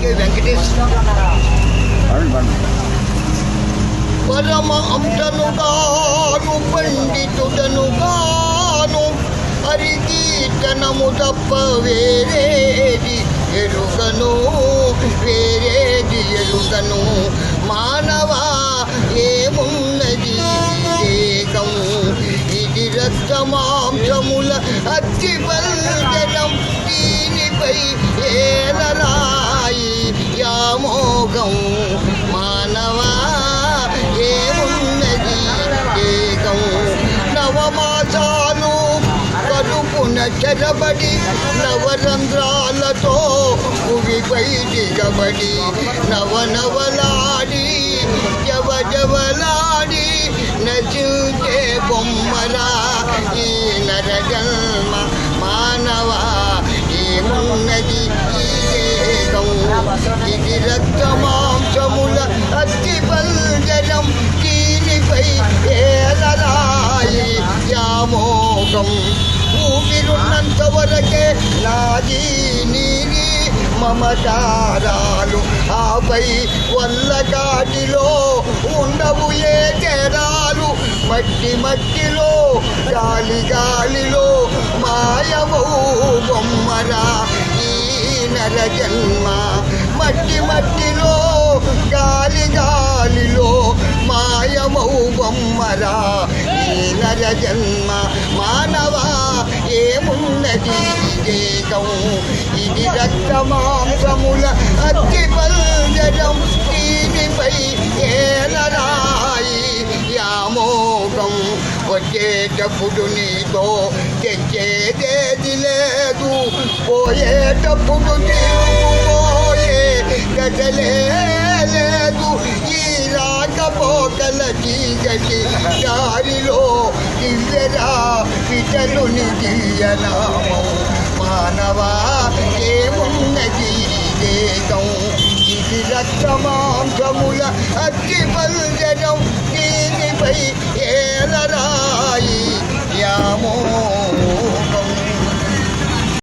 K Venkatesh. పరమ అంశనుగాను పండితుడను గాను హరికీర్తనము తప్ప వేరేది ఎరుగను వేరేది ఎరుగను. మానవా ఏమున్నది ఏకం ఇది రక్తమాంసముల అతి బల్గనం యామోగం మానవా ఏమున్నది ఏకం? నవమాసాలు కడుపున చెరబడి నవరంధ్రాలతో భూమిపై దిగబడి నవనవలాడి జవజవలాడి యామోగం ఊపిరున్నంత వరకే నాది నీది మమకారాలు ఆపై వల్లగాటిలో ఉండవు ఏ తేడాలు మట్టి మట్టిలో గాలి గాలిలో మాయవు బొమ్మరా ఈ నర జన్మ. మట్టి మట్టిలో గాలి గాలిలో మాయమౌ బొమ్మరా నర జన్మ మానవా ఏమున్నది? ఏకం. ఇది రక్త మాంసముల అతి బల్జరం దీనిపై ఏలరాయి యామోగం వచ్చేటప్పుడు నీతో తెచ్చేదేది లేదు. పోయేటప్పుడు తిరుగుపోయే రాకపోకల చీకటి దారిలో దివ్యరా పితలుని దియ్యనామం మానవా ఏమున్నది వేదం? ఇది రక్తమాంసముల అతి పల్జనం దీనిపై ఏలరా